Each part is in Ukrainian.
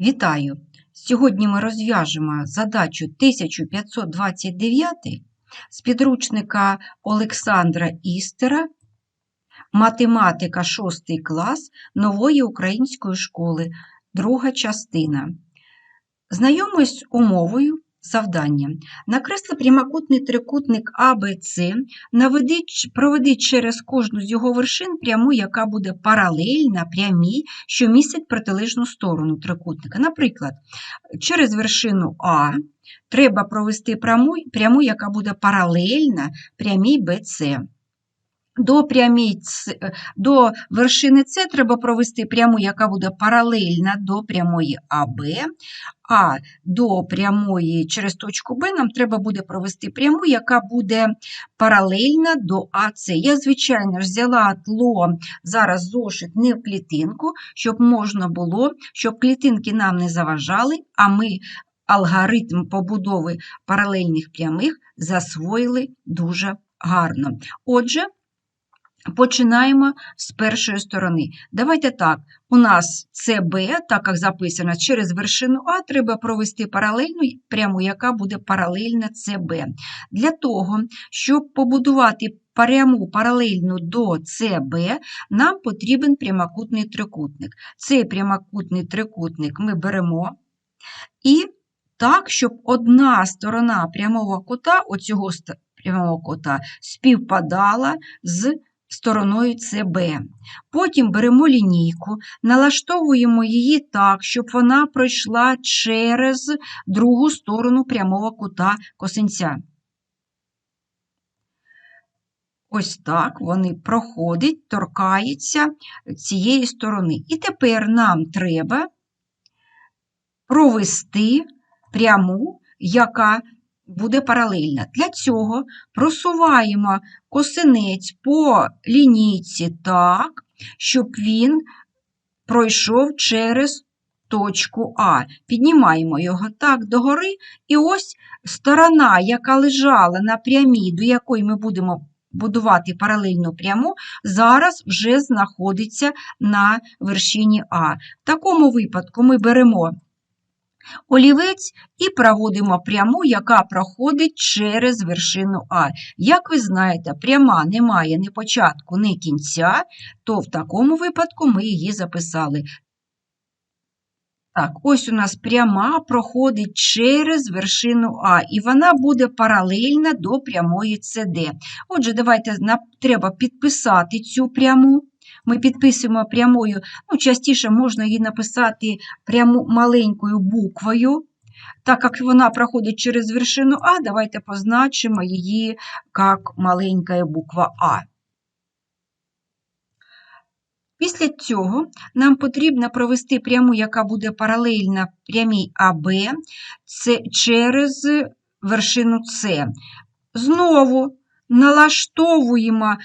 Вітаю! Сьогодні ми розв'яжемо задачу 1529 з підручника Олександра Істера Математика 6 клас нової української школи, друга частина. Знайомий з умовою завдання. Накресли прямокутний трикутник АБЦ, наведи, проведи через кожну з його вершин пряму, яка буде паралельна прямій, що містить протилежну сторону трикутника. Наприклад, через вершину А треба провести пряму, пряму яка буде паралельна прямій BC. До прямій до вершини С треба провести пряму, яка буде паралельна до прямої АБ, а до прямої через точку Б нам треба буде провести пряму, яка буде паралельна до АС. Я, звичайно взяла тло зараз зошит не в клітинку, щоб можна було, щоб клітинки нам не заважали, а ми алгоритм побудови паралельних прямих засвоїли дуже гарно. Отже, Починаємо з першої сторони. Давайте так, у нас CB, так як записано, через вершину А треба провести паралельну пряму, яка буде паралельна CB. Для того, щоб побудувати пряму паралельну до CB, нам потрібен прямокутний трикутник. Цей прямокутний трикутник ми беремо і так, щоб одна сторона прямого кута, оцього прямого кута, співпадала з стороною CB. Потім беремо лінійку, налаштовуємо її так, щоб вона пройшла через другу сторону прямого кута косинця. Ось так вони проходять, торкаються цієї сторони. І тепер нам треба провести пряму, яка буде паралельна. Для цього просуваємо косинець по лінійці так, щоб він пройшов через точку А. Піднімаємо його так догори, і ось сторона, яка лежала на прямій, до якої ми будемо будувати паралельну пряму, зараз вже знаходиться на вершині А. В такому випадку ми беремо олівець і проводимо пряму, яка проходить через вершину А. Як ви знаєте, пряма не має ні початку, ні кінця, то в такому випадку ми її записали. Так, ось у нас пряма проходить через вершину А, і вона буде паралельна до прямої CD. Отже, давайте треба підписати цю пряму. Ми підписуємо прямою, ну, частіше можна її написати пряму маленькою буквою. Так як вона проходить через вершину А, давайте позначимо її як маленька буква А. Після цього нам потрібно провести пряму, яка буде паралельна прямій АБ це через вершину С. Знову налаштовуємо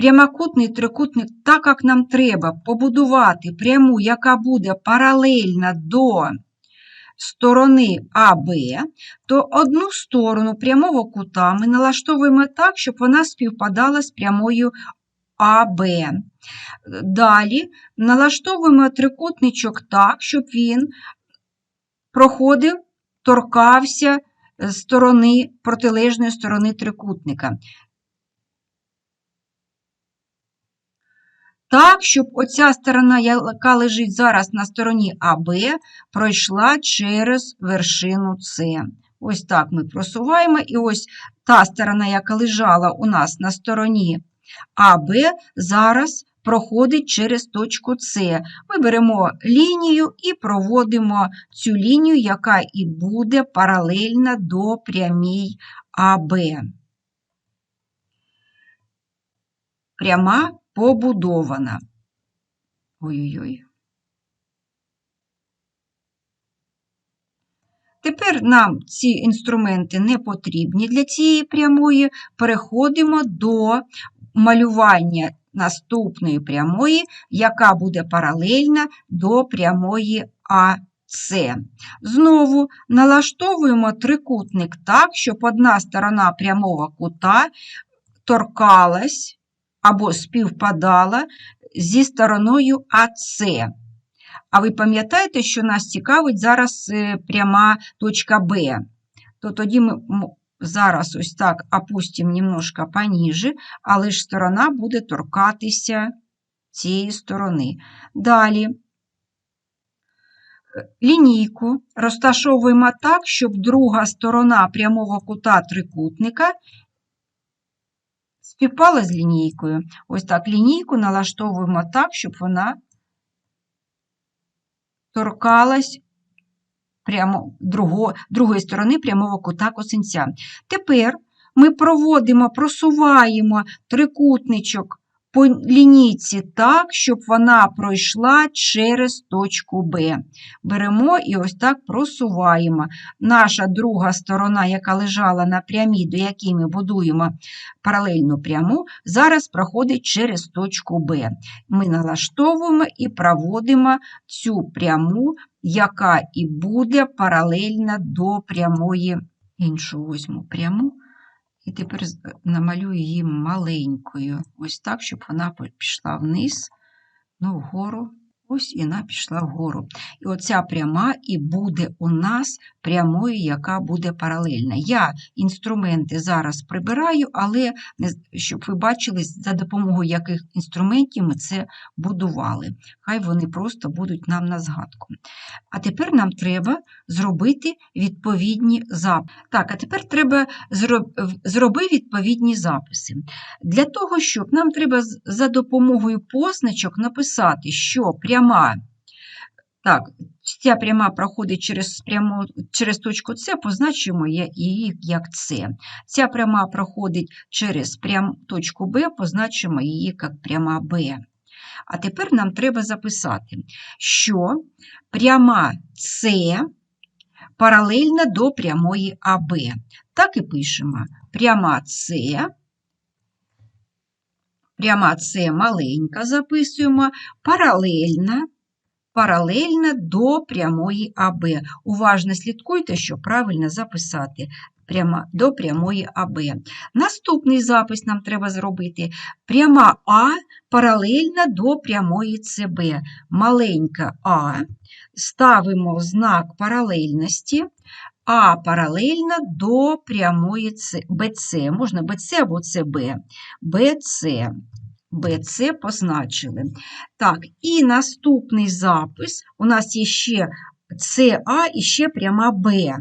прямокутний трикутник так, як нам треба побудувати пряму, яка буде паралельна до сторони АБ, то одну сторону прямого кута ми налаштовуємо так, щоб вона співпадала з прямою АБ. Далі налаштовуємо трикутничок так, щоб він проходив, торкався сторони, протилежної сторони трикутника. Так, щоб оця сторона, яка лежить зараз на стороні АБ, пройшла через вершину С. Ось так ми просуваємо, і ось та сторона, яка лежала у нас на стороні АБ, зараз проходить через точку С. Ми беремо лінію і проводимо цю лінію, яка і буде паралельна до прямій АБ. Пряма побудована. Ой-ой-ой. Тепер нам ці інструменти не потрібні для цієї прямої. Переходимо до малювання наступної прямої, яка буде паралельна до прямої АС. Знову налаштовуємо трикутник так, щоб одна сторона прямого кута торкалась або співпадала зі стороною АС. А ви пам'ятаєте, що нас цікавить зараз е, пряма точка Б? То тоді ми зараз ось так опустимо немножко поніже, але ж сторона буде торкатися цієї сторони. Далі е, лінійку розташовуємо так, щоб друга сторона прямого кута трикутника співпала з лінійкою. Ось так лінійку налаштовуємо так, щоб вона торкалась прямо друго, другої сторони прямого кута косинця. Тепер ми проводимо, просуваємо трикутничок по лінійці так, щоб вона пройшла через точку Б. Беремо і ось так просуваємо. Наша друга сторона, яка лежала на прямій, до якій ми будуємо паралельну пряму, зараз проходить через точку Б. Ми налаштовуємо і проводимо цю пряму, яка і буде паралельна до прямої. Іншу візьму пряму. І тепер намалюю її маленькою. Ось так, щоб вона пішла вниз, ну, вгору. Ось і вона пішла вгору. І оця пряма і буде у нас прямою, яка буде паралельна. Я інструменти зараз прибираю, але щоб ви бачили, за допомогою яких інструментів ми це будували. Хай вони просто будуть нам на згадку. А тепер нам треба зробити відповідні записи. Так, а тепер треба зроби відповідні записи. Для того, щоб нам треба за допомогою позначок написати, що пряма. Так, ця пряма проходить через, пряму, через точку С, позначимо її як С. Ця пряма проходить через прям, точку Б, позначимо її як пряма Б. А тепер нам треба записати, що пряма С паралельна до прямої АБ. Так і пишемо. Пряма С, пряма С маленька записуємо, паралельна, паралельна до прямої АБ. Уважно слідкуйте, щоб правильно записати прямо до прямої АБ. Наступний запис нам треба зробити. Пряма А паралельна до прямої СБ. Маленька А. Ставимо знак паралельності. А паралельна до прямої БЦ. Можна БЦ або ЦБ. БЦ. БЦ позначили. Так, і наступний запис. У нас є ще СА і ще пряма Б.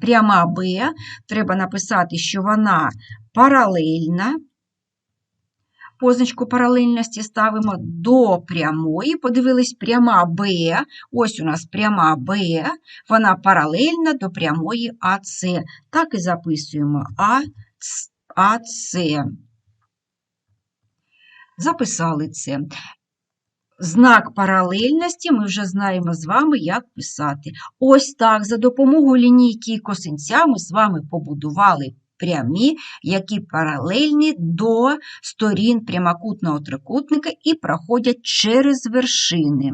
Пряма Б. Треба написати, що вона паралельна. Позначку паралельності ставимо до прямої. Подивились, пряма Б. Ось у нас пряма Б. Вона паралельна до прямої АЦ. Так і записуємо. АЦ. Записали це. Знак паралельності ми вже знаємо з вами, як писати. Ось так, за допомогою лінійки і косинця ми з вами побудували прямі, які паралельні до сторін прямокутного трикутника і проходять через вершини.